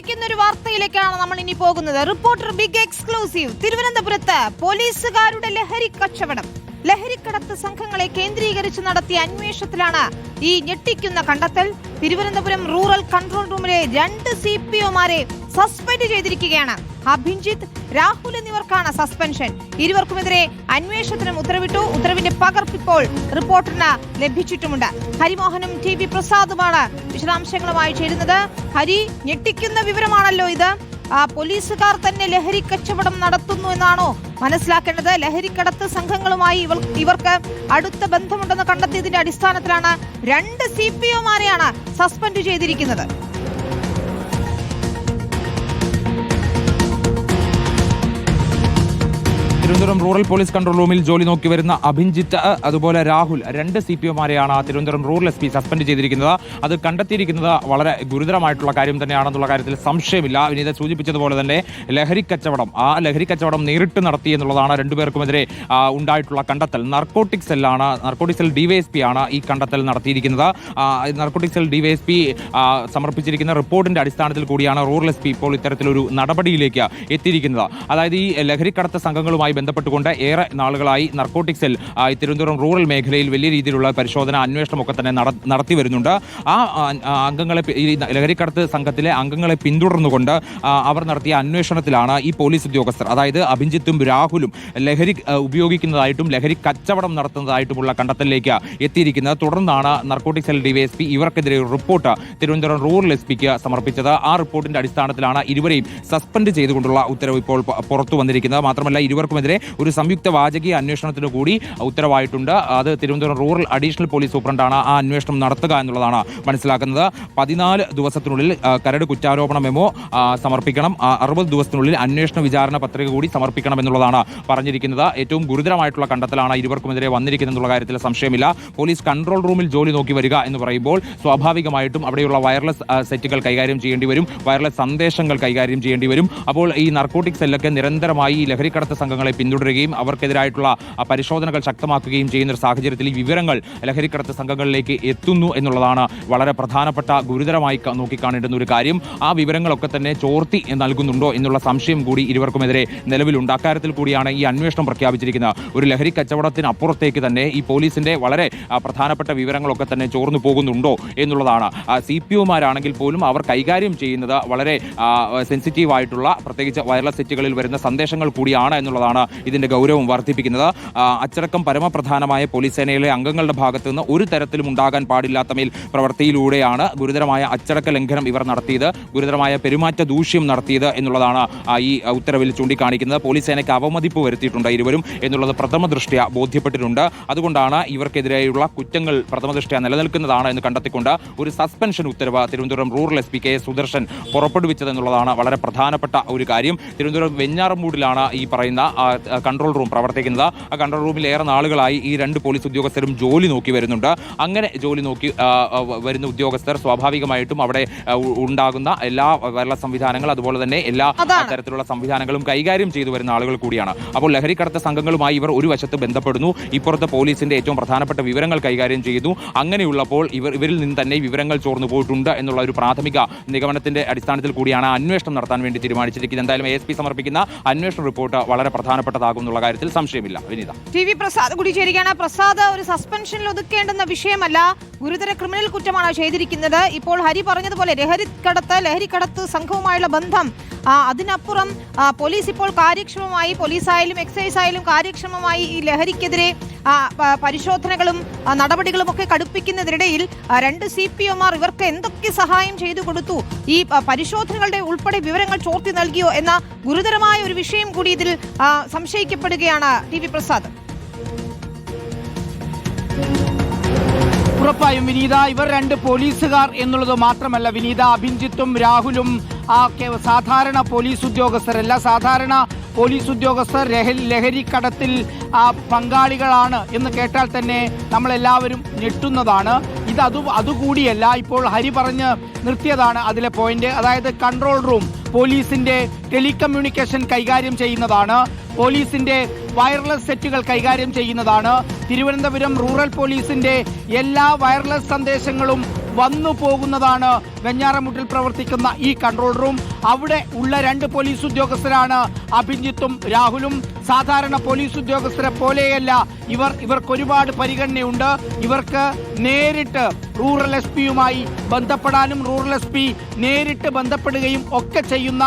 ഞെട്ടിക്കുന്ന ഒരു വാർത്തയിലേക്കാണ് നമ്മൾ ഇനി പോകുന്നത്. Reporter big exclusive. തിരുവനന്തപുരത്ത് പോലീസുകാരുടെ ലഹരി കച്ചവടം. ലഹരിക്കടത്ത് സംഘങ്ങളെ കേന്ദ്രീകരിച്ച് നടത്തിയ അന്വേഷണത്തിലാണ് ഈ ഞെട്ടിക്കുന്ന കണ്ടെത്തൽ. തിരുവനന്തപുരം റൂറൽ കൺട്രോൾ റൂമിലെ രണ്ട് സി പി ഒമാരെ സസ്പെൻഡ് ചെയ്തിരിക്കുകയാണ്. അഭിജിത്ത് രാഹുൽ എന്നിവർക്കാണ് സസ്പെൻഷൻ ഇരുവർക്കുമെതിരെ അന്വേഷണത്തിനും ഉത്തരവിട്ടു. ഉത്തരവിന്റെ പകർപ്പ് ഇപ്പോൾ റിപ്പോർട്ടറിന് ലഭിച്ചിട്ടുമുണ്ട്. ഹരിമോഹനും ടി വി പ്രസാദുമാണ് വിശദാംശങ്ങളുമായി ചേരുന്നത്. ഹരി ഞെട്ടിക്കുന്ന വിവരമാണല്ലോ ഇത്. പോലീസുകാർ തന്നെ ലഹരി കച്ചവടം നടത്തുന്നു എന്നാണോ മനസ്സിലാക്കേണ്ടത്? ലഹരിക്കടത്ത് സംഘങ്ങളുമായി ഇവർ ഇവർക്ക് അടുത്ത ബന്ധമുണ്ടെന്ന് കണ്ടെത്തിയതിന്റെ അടിസ്ഥാനത്തിലാണ് രണ്ട് സി പി ഒമാരെയാണ് സസ്പെൻഡ് ചെയ്തിരിക്കുന്നത്. തിരുവനന്തപുരം റൂറൽ പോലീസ് കൺട്രോൾ റൂമിൽ ജോലി നോക്കി വരുന്ന അഭിജിത്ത് അതുപോലെ രാഹുൽ രണ്ട് C P ഒമാരെയാണ് Thiruvananthapuram rural S P suspend ചെയ്തിരിക്കുന്നത്. അത് കണ്ടെത്തിയിരിക്കുന്നത് വളരെ ഗുരുതരമായിട്ടുള്ള കാര്യം തന്നെയാണെന്നുള്ള കാര്യത്തിൽ സംശയമില്ല. വിനീത സൂചിപ്പിച്ചതുപോലെ തന്നെ ലഹരി കച്ചവടം ആ ലഹരി കച്ചവടം നേരിട്ട് നടത്തി എന്നുള്ളതാണ് രണ്ടുപേർക്കുമെതിരെ ഉണ്ടായിട്ടുള്ള കണ്ടെത്തൽ. നർക്കോട്ടിക് സെല്ലാണ് നർക്കോട്ടിക് സെൽ ഡിവൈഎസ്പി ആണ് ഈ കണ്ടെത്തൽ നടത്തിയിരിക്കുന്നത്. നർക്കോട്ടിക് സെൽ ഡിവൈഎസ്പി സമർപ്പിച്ചിരിക്കുന്ന റിപ്പോർട്ടിന്റെ അടിസ്ഥാനത്തിൽ കൂടിയാണ് റൂറൽ എസ് പി ഇപ്പോൾ ഇത്തരത്തിലൊരു നടപടിയിലേക്ക് എത്തിയിരിക്കുന്നത്. അതായത് ഈ ലഹരിക്കടത്ത് സംഘങ്ങളുമായി ബന്ധപ്പെട്ടുകൊണ്ട് ഏറെ നാളുകളായി നർക്കോട്ടിക് സെൽ തിരുവനന്തപുരം റൂറൽ മേഖലയിൽ വലിയ രീതിയിലുള്ള പരിശോധന അന്വേഷണമൊക്കെ തന്നെ നടത്തി വരുന്നുണ്ട്. ആ അംഗങ്ങളെ ലഹരിക്കടത്ത് സംഘത്തിലെ അംഗങ്ങളെ പിന്തുടർന്നുകൊണ്ട് അവർ നടത്തിയ അന്വേഷണത്തിലാണ് ഈ പോലീസ് ഉദ്യോഗസ്ഥർ അതായത് അഭിജിത്തും രാഹുലും ലഹരി ഉപയോഗിക്കുന്നതായിട്ടും ലഹരി കച്ചവടം നടത്തുന്നതായിട്ടുമുള്ള കണ്ടെത്തലിലേക്ക് എത്തിയിരിക്കുന്നത്. തുടർന്നാണ് നർക്കോട്ടിക് സെൽ ഡിവൈഎസ്പി ഇവർക്കെതിരെ റിപ്പോർട്ട് തിരുവനന്തപുരം റൂറൽ എസ് പിക്ക് സമർപ്പിച്ചത്. ആ റിപ്പോർട്ടിന്റെ അടിസ്ഥാനത്തിലാണ് ഇരുവരെയും സസ്പെൻഡ് ചെയ്തുകൊണ്ടുള്ള ഉത്തരവ് ഇപ്പോൾ പുറത്തു വന്നിരിക്കുന്നത്. മാത്രമല്ല ഇരുവർക്കുമെതിരെ ഒരു സംയുക്ത വാചകീയ അന്വേഷണത്തിന് കൂടി ഉത്തരവായിട്ടുണ്ട്. അത് തിരുവനന്തപുരം റൂറൽ അഡീഷണൽ പോലീസ് സൂപ്രണ്ടാണ് ആ അന്വേഷണം നടത്തുക എന്നുള്ളതാണ് മനസ്സിലാക്കുന്നത്. പതിനാല് ദിവസത്തിനുള്ളിൽ കരട് കുറ്റാരോപണ മെമോ സമർപ്പിക്കണം. അറുപത് ദിവസത്തിനുള്ളിൽ അന്വേഷണ വിചാരണ പത്രിക കൂടി സമർപ്പിക്കണം എന്നുള്ളതാണ് പറഞ്ഞിരിക്കുന്നത്. ഏറ്റവും ഗുരുതരമായിട്ടുള്ള കണ്ടെത്തലാണ് ഇരുവർക്കുമെതിരെ വന്നിരിക്കുന്നത് എന്നുള്ള കാര്യത്തിൽ സംശയമില്ല. പോലീസ് കൺട്രോൾ റൂമിൽ ജോലി നോക്കി വരിക എന്ന് പറയുമ്പോൾ സ്വാഭാവികമായിട്ടും അവിടെയുള്ള വയർലെസ് സെറ്റുകൾ കൈകാര്യം ചെയ്യേണ്ടി വരും. വയർലെസ് സന്ദേശങ്ങൾ കൈകാര്യം ചെയ്യേണ്ടി വരും. അപ്പോൾ ഈ നർക്കോട്ടിക് സെല്ലൊക്കെ നിരന്തരമായി ലഹരിക്കടത്ത് സംഘങ്ങളെ പിന്തുടരുകയും അവർക്കെതിരായിട്ടുള്ള പരിശോധനകൾ ശക്തമാക്കുകയും ചെയ്യുന്ന ഒരു സാഹചര്യത്തിൽ ഈ വിവരങ്ങൾ ലഹരിക്കടത്ത് സംഘങ്ങളിലേക്ക് എത്തുന്നു എന്നുള്ളതാണ് വളരെ പ്രധാനപ്പെട്ട ഗുരുതരമായി നോക്കിക്കാണേണ്ടുന്ന ഒരു കാര്യം. ആ വിവരങ്ങളൊക്കെ തന്നെ ചോർത്തി നൽകുന്നുണ്ടോ എന്നുള്ള സംശയം കൂടി ഇരുവർക്കുമെതിരെ നിലവിലുണ്ട്. അക്കാര്യത്തിൽ കൂടിയാണ് ഈ അന്വേഷണം പ്രഖ്യാപിച്ചിരിക്കുന്നത്. ഒരു ലഹരി കച്ചവടത്തിന് അപ്പുറത്തേക്ക് തന്നെ ഈ പോലീസിന്റെ വളരെ പ്രധാനപ്പെട്ട വിവരങ്ങളൊക്കെ തന്നെ ചോർന്നു പോകുന്നുണ്ടോ എന്നുള്ളതാണ്. സി പി ഒമാരാണെങ്കിൽ പോലും അവർ കൈകാര്യം ചെയ്യുന്നത് വളരെ സെൻസിറ്റീവ് ആയിട്ടുള്ള പ്രത്യേകിച്ച് വയർലെസ് സെറ്റുകളിൽ വരുന്ന സന്ദേശങ്ങൾ കൂടിയാണ് എന്നുള്ളതാണ് ഇതിന്റെ ഗൗരവം വർദ്ധിപ്പിക്കുന്നത്. അച്ചടക്കം പരമപ്രധാനമായ പോലീസ് സേനയിലെ അംഗങ്ങളുടെ ഭാഗത്തു നിന്ന് ഒരു തരത്തിലും ഉണ്ടാകാൻ പാടില്ലാത്ത മേൽ പ്രവൃത്തിയിലൂടെയാണ് ഗുരുതരമായ അച്ചടക്ക ലംഘനം ഇവർ നടത്തിയത്. ഗുരുതരമായ പെരുമാറ്റ ദൂഷ്യം നടത്തിയത് എന്നുള്ളതാണ് ഈ ഉത്തരവിൽ ചൂണ്ടിക്കാണിക്കുന്നത്. പോലീസ് സേനയ്ക്ക് അവമതിപ്പ് വരുത്തിയിട്ടുണ്ട് ഇരുവരും എന്നുള്ളത് പ്രഥമ ദൃഷ്ട്യ ബോധ്യപ്പെട്ടിട്ടുണ്ട്. അതുകൊണ്ടാണ് ഇവർക്കെതിരെയുള്ള കുറ്റങ്ങൾ പ്രഥമ ദൃഷ്ട്യ നിലനിൽക്കുന്നതാണ് എന്ന് കണ്ടെത്തിക്കൊണ്ട് ഒരു സസ്പെൻഷൻ ഉത്തരവ് Thiruvananthapuram rural S P K Sudarshan പുറപ്പെടുവിച്ചതെന്നുള്ളതാണ് വളരെ പ്രധാനപ്പെട്ട ഒരു കാര്യം. തിരുവനന്തപുരം വെഞ്ഞാറമൂടിലാണ് ഈ പറയുന്ന കൺട്രോൾ റൂം പ്രവർത്തിക്കുന്നത്. ആ കൺട്രോൾ റൂമിൽ ഏറെ നാളുകളായി ഈ രണ്ട് പോലീസ് ഉദ്യോഗസ്ഥരും ജോലി നോക്കി വരുന്നുണ്ട്. അങ്ങനെ ജോലി നോക്കി വരുന്ന ഉദ്യോഗസ്ഥർ സ്വാഭാവികമായിട്ടും അവിടെ ഉണ്ടാകുന്ന എല്ലാ വെള്ള സംവിധാനങ്ങൾ അതുപോലെ തന്നെ എല്ലാ. തരത്തിലുള്ള സംവിധാനങ്ങളും കൈകാര്യം ചെയ്തു വരുന്ന ആളുകൾ കൂടിയാണ്. അപ്പോൾ ലഹരിക്കടത്ത് സംഘങ്ങളുമായി ഇവർ ഒരു വശത്ത് ബന്ധപ്പെടുന്നു. ഇപ്പുറത്തെ പോലീസിന്റെ ഏറ്റവും പ്രധാനപ്പെട്ട വിവരങ്ങൾ കൈകാര്യം ചെയ്യുന്നു. അങ്ങനെയുള്ളപ്പോൾ ഇവർ ഇവരിൽ നിന്ന് തന്നെ വിവരങ്ങൾ ചോർന്നു പോയിട്ടുണ്ട് എന്നുള്ള ഒരു പ്രാഥമിക നിഗമനത്തിന്റെ അടിസ്ഥാനത്തിൽ കൂടിയാണ് അന്വേഷണം നടത്താൻ വേണ്ടി തീരുമാനിച്ചിരിക്കുന്നത്. എന്തായാലും എസ് പി സമർപ്പിക്കുന്ന അന്വേഷണ റിപ്പോർട്ട് വളരെ പ്രധാനപ്പെട്ടതാകും എന്നുള്ള കാര്യത്തിൽ സംശയമില്ല. വിനീത. ടി വി പ്രസാദ് കൂടി ചേരുകയാണ് പ്രസാദ് ഒരു സസ്പെൻഷനിൽ ഒതുക്കേണ്ടുന്ന വിഷയമല്ല ഗുരുതര ക്രിമിനൽ കുറ്റമാണ് ചെയ്തിരിക്കുന്നത്. ഇപ്പോൾ ഹരി പറഞ്ഞതുപോലെ ലഹരിക്കടത്ത് ലഹരിക്കടത്ത് സംഘവുമായുള്ള ബന്ധം അതിനപ്പുറം പോലീസ് ഇപ്പോൾ കാര്യക്ഷമമായി പോലീസായാലും എക്സൈസ് ആയാലും കാര്യക്ഷമമായി ഈ ലഹരിക്കെതിരെ പരിശോധനകളും നടപടികളും ഒക്കെ കടുപ്പിക്കുന്നതിനിടയിൽ രണ്ട് സി പി ഒമാർ ഇവർക്ക് എന്തൊക്കെ സഹായം ചെയ്തു കൊടുത്തു? ഈ പരിശോധനകളുടെ ഉൾപ്പെടെ വിവരങ്ങൾ ചോർത്തി നൽകിയോ എന്ന ഗുരുതരമായ ഒരു വിഷയം കൂടി ഇതിൽ സംശയിക്കപ്പെടുകയാണ് ടി വി പ്രസാദ്. ഉറപ്പായും വിനീത ഇവർ രണ്ട് പോലീസുകാർ എന്നുള്ളത് മാത്രമല്ല വിനീത അഭിജിത്തും രാഹുലും സാധാരണ പോലീസ് ഉദ്യോഗസ്ഥരല്ല സാധാരണ പോലീസ് ഉദ്യോഗസ്ഥർ ലഹരി ലഹരിക്കടത്തിൽ പങ്കാളികളാണ് എന്ന് കേട്ടാൽ തന്നെ നമ്മളെല്ലാവരും ഞെട്ടുന്നതാണ്. ഇത് അത് അതുകൂടിയല്ല ഇപ്പോൾ ഹരി പറഞ്ഞ് നിർത്തിയതാണ് അതിലെ പോയിന്റ് അതായത് കൺട്രോൾ റൂം പോലീസിന്റെ ടെലികമ്മ്യൂണിക്കേഷൻ കൈകാര്യം ചെയ്യുന്നതാണ്. പോലീസിന്റെ വയർലെസ് സെറ്റുകൾ കൈകാര്യം ചെയ്യുന്നതാണ്. തിരുവനന്തപുരം റൂറൽ പോലീസിന്റെ എല്ലാ വയർലെസ് സന്ദേശങ്ങളും വന്നു പോകുന്നതാണ് വെഞ്ഞാറമുട്ടിൽ പ്രവർത്തിക്കുന്ന ഈ കൺട്രോൾ റൂം അവിടെ ഉള്ള രണ്ട് പോലീസ് ഉദ്യോഗസ്ഥരാണ് അഭിജിത്തും രാഹുലും. സാധാരണ പോലീസ് ഉദ്യോഗസ്ഥരെ പോലെയല്ല ഇവർ ഇവർക്ക് ഒരുപാട് പരിഗണനയുണ്ട്. ഇവർക്ക് നേരിട്ട് റൂറൽ എസ് പിയുമായി ബന്ധപ്പെടാനും റൂറൽ എസ് പി നേരിട്ട് ബന്ധപ്പെടുകയും ഒക്കെ ചെയ്യുന്ന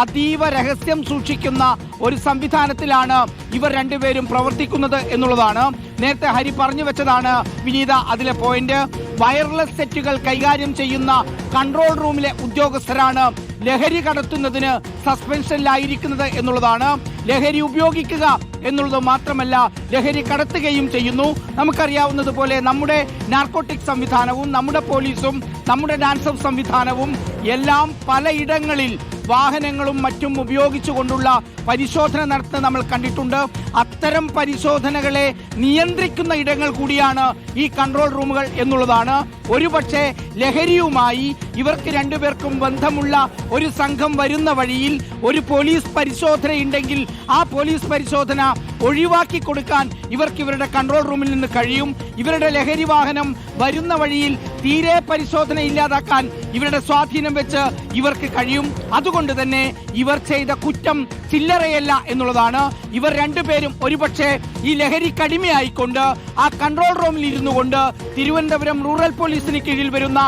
അതീവ രഹസ്യം സൂക്ഷിക്കുന്ന ഒരു സംവിധാനത്തിലാണ് ഇവർ രണ്ടുപേരും പ്രവർത്തിക്കുന്നത് എന്നുള്ളതാണ്. നേരത്തെ ഹരി പറഞ്ഞു വെച്ചതാണ് വിനീത അതിലെ പോയിന്റ് വയർലെസ് സെറ്റുകൾ കൈകാര്യം ചെയ്യുന്ന കൺട്രോൾ റൂമിലെ ഉദ്യോഗസ്ഥരാണ് ലഹരി കടത്തുന്നതിന് സസ്പെൻഷനിലായിരിക്കുന്നത് എന്നുള്ളതാണ്. ലഹരി ഉപയോഗിക്കുക എന്നുള്ളത് മാത്രമല്ല ലഹരി കടത്തുകയും ചെയ്യുന്നു. നമുക്കറിയാവുന്നതുപോലെ നമ്മുടെ നാർക്കോട്ടിക് സംവിധാനവും നമ്മുടെ പോലീസും നമ്മുടെ ഡാൻസം സംവിധാനവും എല്ലാം പലയിടങ്ങളിൽ വാഹനങ്ങളും മറ്റും ഉപയോഗിച്ചുകൊണ്ടുള്ള പരിശോധന നടത്തുന്നത് നമ്മൾ കണ്ടിട്ടുണ്ട്. അത്തരം പരിശോധനകളെ നിയന്ത്രിക്കുന്ന ഇടങ്ങൾ കൂടിയാണ് ഈ കൺട്രോൾ റൂമുകൾ എന്നുള്ളതാണ്. ഒരുപക്ഷെ ലഹരിയുമായി ഇവർക്ക് രണ്ടുപേർക്കും ബന്ധമുള്ള ഒരു സംഘം വരുന്ന വഴിയിൽ ഒരു പോലീസ് പരിശോധനയുണ്ടെങ്കിൽ ആ പോലീസ് പരിശോധന ഒഴിവാക്കി കൊടുക്കാൻ ഇവർക്ക് ഇവരുടെ കൺട്രോൾ റൂമിൽ നിന്ന് കഴിയും. ഇവരുടെ ലഹരി വാഹനം വരുന്ന വഴിയിൽ തീരെ പരിശോധന ഇല്ലാതാക്കാൻ ഇവരുടെ സ്വാധീനം വെച്ച് ഇവർക്ക് കഴിയും. അതുകൊണ്ട് തന്നെ ഇവർ ചെയ്ത കുറ്റം ചില്ലറയല്ല എന്നുള്ളതാണ്. ഇവർ രണ്ടുപേരും ഒരുപക്ഷെ ഈ ലഹരി കടിമയായിക്കൊണ്ട് ആ കൺട്രോൾ റൂമിൽ ഇരുന്നു കൊണ്ട് തിരുവനന്തപുരം റൂറൽ പോലീസിന് കീഴിൽ വരുന്ന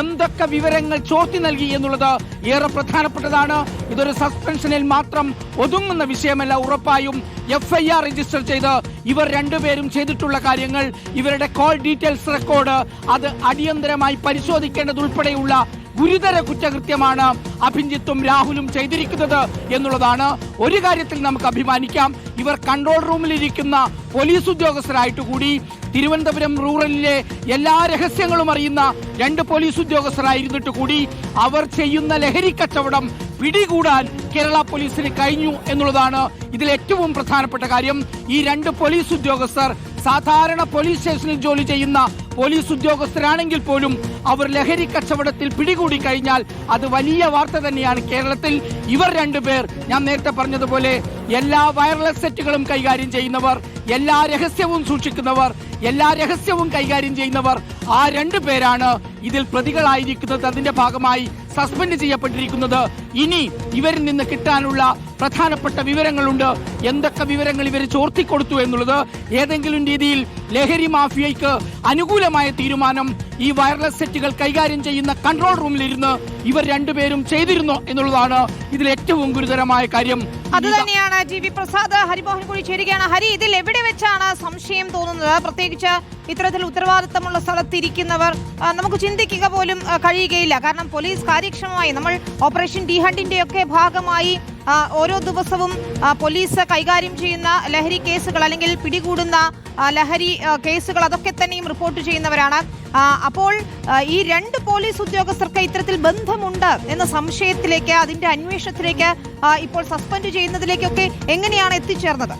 എന്തൊക്കെ വിവരങ്ങൾ ചോർത്തി നൽകി എന്നുള്ളത് ഏറെ പ്രധാനപ്പെട്ടതാണ്. ഇതൊരു സസ്പെൻഷനിൽ മാത്രം ഒതുങ്ങുന്ന വിഷയമല്ല ഉറപ്പായും എഫ് ഐ ആർ രജിസ്റ്റർ ചെയ്ത് ഇവർ രണ്ടുപേരും ചെയ്തിട്ടുള്ള കാര്യങ്ങൾ ഇവരുടെ കോൾ ഡീറ്റെയിൽസ് റെക്കോർഡ് അത് അടിയന്തരമായി പരിശോധിക്കേണ്ടതുൾപ്പെടെയുള്ള ഗുരുതര കുറ്റകൃത്യമാണ് അഭിജിത്തും രാഹുലും ചെയ്തിരിക്കുന്നത് എന്നുള്ളതാണ് ഒരു കാര്യത്തിൽ നമുക്ക് അഭിമാനിക്കാം. ഇവർ കൺട്രോൾ റൂമിലിരിക്കുന്ന പോലീസ് ഉദ്യോഗസ്ഥരായിട്ട് കൂടി തിരുവനന്തപുരം റൂറലിലെ എല്ലാ രഹസ്യങ്ങളും അറിയുന്ന രണ്ട് പോലീസ് ഉദ്യോഗസ്ഥരായിരുന്നിട്ട് കൂടി അവർ ചെയ്യുന്ന ലഹരി കച്ചവടം പിടികൂടാൻ കേരള പോലീസിന് കഴിഞ്ഞു എന്നുള്ളതാണ് ഇതിൽ ഏറ്റവും പ്രധാനപ്പെട്ട കാര്യം. ഈ രണ്ട് പോലീസ് ഉദ്യോഗസ്ഥർ സാധാരണ പോലീസ് സ്റ്റേഷനിൽ ജോലി ചെയ്യുന്ന പോലീസ് ഉദ്യോഗസ്ഥരാണെങ്കിൽ പോലും അവർ ലഹരി കച്ചവടത്തിൽ പിടികൂടി കഴിഞ്ഞാൽ അത് വലിയ വാർത്ത തന്നെയാണ് കേരളത്തിൽ. ഇവർ രണ്ടുപേർ ഞാൻ നേരത്തെ പറഞ്ഞതുപോലെ എല്ലാ വയർലെസ് സെറ്റുകളും കൈകാര്യം ചെയ്യുന്നവർ എല്ലാ രഹസ്യവും സൂക്ഷിക്കുന്നവർ എല്ലാ രഹസ്യവും കൈകാര്യം ചെയ്യുന്നവർ ആ രണ്ടു പേരാണ് ഇതിൽ പ്രതികളായിരിക്കുന്നത്. അതിന്റെ ഭാഗമായി സസ്പെൻഡ് ചെയ്യപ്പെട്ടിരിക്കുന്നത്. ഇനി ഇവരിൽ നിന്ന് കിട്ടാനുള്ള പ്രധാനപ്പെട്ട വിവരങ്ങളുണ്ട്. എന്തൊക്കെ വിവരങ്ങൾ ഇവർ ചോർത്തിക്കൊടുത്തു എന്നുള്ളത് ഏതെങ്കിലും രീതിയിൽ ലഹരി മാഫിയയ്ക്ക് അനുകൂലമായ തീരുമാനം ഈ വയർലെസ് സെറ്റുകൾ കൈകാര്യം ചെയ്യുന്ന കൺട്രോൾ റൂമിലിരുന്ന് ഇവർ രണ്ടുപേരും ചെയ്തിരുന്നു എന്നുള്ളതാണ് ഇതിൽ ഏറ്റവും ഗുരുതരമായ കാര്യം. അത് തന്നെയാണ് ജി വി പ്രസാദ് ഹരിമോഹൻ കൂടി ചേരുകയാണ്. ഹരി ഇതിൽ എവിടെ വെച്ചാണ് സംശയം തോന്നുന്നത്? പ്രത്യേകിച്ച് ഇത്തരത്തിൽ ഉത്തരവാദിത്തമുള്ള സ്ഥലത്തിരിക്കുന്നവർ നമുക്ക് ചിന്തിക്കുക പോലും കഴിയുകയില്ല. കാരണം പോലീസ് കാര്യക്ഷമമായി നമ്മൾ ഓപ്പറേഷൻ ഡി ഹണ്ടിന്റെ ഒക്കെ ഭാഗമായി ഓരോ ദിവസവും പോലീസ് കൈകാര്യം ചെയ്യുന്ന ലഹരി കേസുകൾ അല്ലെങ്കിൽ പിടികൂടുന്ന ലഹരി കേസുകൾ അതൊക്കെ തന്നെയും റിപ്പോർട്ട് ചെയ്യുന്നവരാണ്. അപ്പോൾ ഈ രണ്ട് പോലീസ് ഉദ്യോഗസ്ഥർക്ക് ഇത്തരത്തിൽ ബന്ധമുണ്ട് എന്ന സംശയത്തിലേക്ക് അതിന്റെ അന്വേഷണത്തിലേക്ക് ഇപ്പോൾ സസ്പെൻഡ് ചെയ്യുന്നതിലേക്കൊക്കെ എങ്ങനെയാണ് എത്തിച്ചേർന്നത്?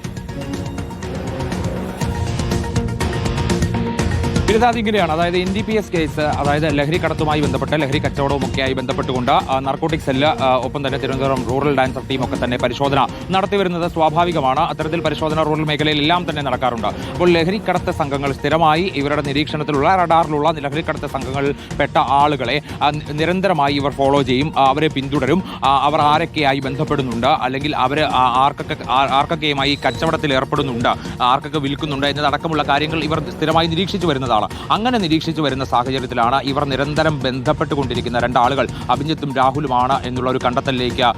ബിരുദാദി ഇങ്ങനെയാണ്. അതായത് N D P S case അതായത് ലഹരി കടത്തുമായി ബന്ധപ്പെട്ട് ലഹരി കച്ചവടവും ഒക്കെയായി ബന്ധപ്പെട്ടുകൊണ്ട് നാർക്കോട്ടിക് സെല്ല് ഒപ്പം തന്നെ തിരുവനന്തപുരം റൂറൽ ഡാൻസർ ടീമൊക്കെ തന്നെ പരിശോധന നടത്തി വരുന്നത് സ്വാഭാവികമാണ്. അത്തരത്തിൽ പരിശോധന റൂറൽ മേഖലയിൽ എല്ലാം തന്നെ നടക്കാറുണ്ട്. അപ്പോൾ ലഹരി കടത്ത് സംഘങ്ങൾ സ്ഥിരമായി ഇവരുടെ നിരീക്ഷണത്തിലുള്ള റഡാറിലുള്ള ലഹരി കടത്ത് സംഘങ്ങളിൽ പെട്ട ആളുകളെ നിരന്തരമായി ഇവർ ഫോളോ ചെയ്യും അവരെ പിന്തുടരും അവർ ആരൊക്കെയായി ബന്ധപ്പെടുന്നുണ്ട് അല്ലെങ്കിൽ അവർ ആർക്കൊക്കെ ആർക്കൊക്കെയുമായി കച്ചവടത്തിൽ ഏർപ്പെടുന്നുണ്ട് ആർക്കൊക്കെ വിൽക്കുന്നുണ്ട് എന്നതടക്കമുള്ള കാര്യങ്ങൾ ഇവർ സ്ഥിരമായി നിരീക്ഷിച്ചു വരുന്നതാണ്. അങ്ങനെ നിരീക്ഷിച്ചു വരുന്ന സാഹചര്യത്തിലാണ് ഇവർ നിരന്തരം ബന്ധപ്പെട്ടുകൊണ്ടിരിക്കുന്ന രണ്ടാളുകൾ. അഭിജിത്തും രാഹുലുമാണ് എന്നുള്ള ഒരു കണ്ടെത്തലിലേക്ക്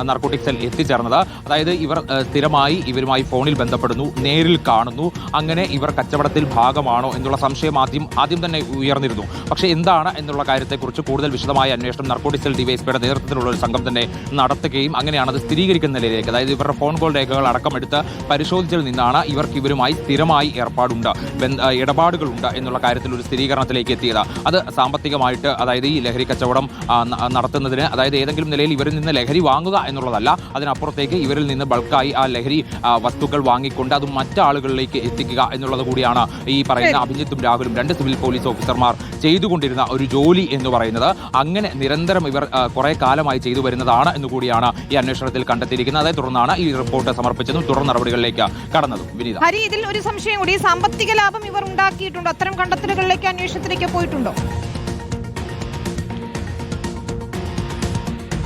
നർക്കോട്ടിക് സെൽ എത്തിച്ചേർന്നത്. അതായത് ഇവർ സ്ഥിരമായി ഇവരുമായി ഫോണിൽ ബന്ധപ്പെടുന്നു നേരിൽ കാണുന്നു. അങ്ങനെ ഇവർ കച്ചവടത്തിൽ ഭാഗമാണോ എന്നുള്ള സംശയം ആദ്യം ആദ്യം തന്നെ ഉയർന്നിരുന്നു. പക്ഷേ എന്താണ് എന്നുള്ള കാര്യത്തെക്കുറിച്ച് കൂടുതൽ വിശദമായ അന്വേഷണം നർക്കോട്ടിക് സെൽ ഡിവൈഎസ്പിയുടെ നേതൃത്വത്തിലുള്ള ഒരു സംഘം തന്നെ നടത്തുകയും അങ്ങനെയാണ് അത് സ്ഥിരീകരിക്കുന്ന നിലയിലേക്ക്. അതായത് ഇവരുടെ ഫോൺ കോൾ രേഖകൾ അടക്കം എടുത്ത് പരിശോധിച്ചതിൽ നിന്നാണ് ഇവർക്ക് ഇവരുമായി സ്ഥിരമായി ഏർപ്പാടുണ്ട്. ബന്ധ- ആ, ഇടപാടുകളുണ്ട് എന്നുള്ള കാര്യത്തിൽ ഒരു സ്ഥിരീകരണത്തിലേക്ക് എത്തിയത്. അത് സാമ്പത്തികമായിട്ട് അതായത് ഈ ലഹരി കച്ചവടം നടത്തുന്നതിന് അതായത് ഏതെങ്കിലും നിലയിൽ ഇവരിൽ നിന്ന് ലഹരി വാങ്ങുക എന്നുള്ളതല്ല അതിനപ്പുറത്തേക്ക് ഇവരിൽ നിന്ന് ബൾക്കായി ആ ലഹരി വസ്തുക്കൾ വാങ്ങിക്കൊണ്ട് അത് മറ്റാളുകളിലേക്ക് എത്തിക്കുക എന്നുള്ളത് കൂടിയാണ് ഈ പറയുന്ന അഭിജിത്തും രാഹുലും രണ്ട് സിവിൽ പോലീസ് ഓഫീസർമാർ ചെയ്തുകൊണ്ടിരുന്ന ഒരു ജോലി എന്ന് പറയുന്നത്. അങ്ങനെ നിരന്തരം ഇവർ കുറേ കാലമായി ചെയ്തു വരുന്നതാണ് എന്ന് കൂടിയാണ് ഈ അന്വേഷണത്തിൽ കണ്ടെത്തിയിരിക്കുന്നത്. അതേ തുടർന്നാണ് ഈ റിപ്പോർട്ട് സമർപ്പിച്ചതും തുടർ നടപടികളിലേക്ക് കടന്നതും. വിനീത. ഹരി ഇതിൽ ഒരു സംശയം കൂടി. സാമ്പത്തിക ലാഭം ഇവർ ഉണ്ടാക്കിയിട്ടുണ്ടോ അത്തരം കണ്ടെത്തലുകളിലേക്ക് അന്വേഷണത്തിലേക്ക് പോയിട്ടുണ്ടോ?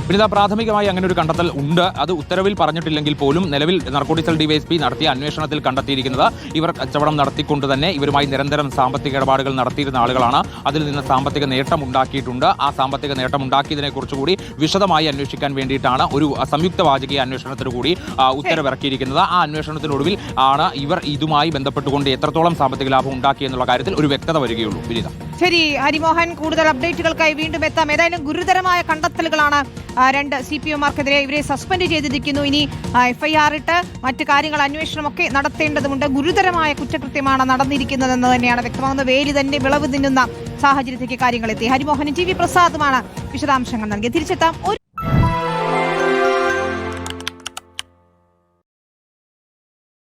വിനിത പ്രാഥമികമായി അങ്ങനെ ഒരു കണ്ടെത്തൽ ഉണ്ട്. അത് ഉത്തരവിൽ പറഞ്ഞിട്ടില്ലെങ്കിൽ പോലും നിലവിൽ നർക്കോട്ടിക്കൽ ഡിവൈഎസ്പി നടത്തിയ അന്വേഷണത്തിൽ കണ്ടെത്തിയിരിക്കുന്നത് ഇവർ കച്ചവടം നടത്തിക്കൊണ്ട് തന്നെ ഇവരുമായി നിരന്തരം സാമ്പത്തിക ഇടപാടുകൾ നടത്തിയിരുന്ന ആളുകളാണ്. അതിൽ നിന്ന് സാമ്പത്തിക നേട്ടം ഉണ്ടാക്കിയിട്ടുണ്ട്. ആ സാമ്പത്തിക നേട്ടം ഉണ്ടാക്കിയതിനെ കുറിച്ചുകൂടി വിശദമായി അന്വേഷിക്കാൻ വേണ്ടിയിട്ടാണ് ഒരു സംയുക്ത വാചകീയ അന്വേഷണത്തിന് കൂടി ഉത്തരവിറക്കിയിരിക്കുന്നത്. ആ അന്വേഷണത്തിനൊടുവിൽ ആണ് ഇവർ ഇതുമായി ബന്ധപ്പെട്ടുകൊണ്ട് എത്രത്തോളം സാമ്പത്തിക ലാഭം ഉണ്ടാക്കി എന്നുള്ള കാര്യത്തിൽ ഒരു വ്യക്തത വരികയുള്ളൂ. ശരി ഹരിമോഹൻ കൂടുതൽ അപ്ഡേറ്റുകൾക്കായി വീണ്ടും എത്താം. ഏതായാലും ഗുരുതരമായ കണ്ടെത്തലുകളാണ് രണ്ട് സി പി ഒമാർക്കെതിരെ ഇവരെ സസ്പെൻഡ് ചെയ്തിരിക്കുന്നു. ഇനി എഫ്ഐആർ ഇട്ട് മറ്റു കാര്യങ്ങൾ അന്വേഷണമൊക്കെ നടത്തേണ്ടതുണ്ട് ഗുരുതരമായ കുറ്റകൃത്യമാണ് നടന്നിരിക്കുന്നതെന്ന് തന്നെയാണ് വ്യക്തമാകുന്നത്. വേലി തന്നെ വിളവ് തിന്നുന്ന സാഹചര്യത്തിലേക്ക് കാര്യങ്ങൾ എത്തി ഹരിമോഹനും ടി വി പ്രസാദുമാണ് വിശദാംശങ്ങൾ നൽകി. തിരിച്ചെത്താം.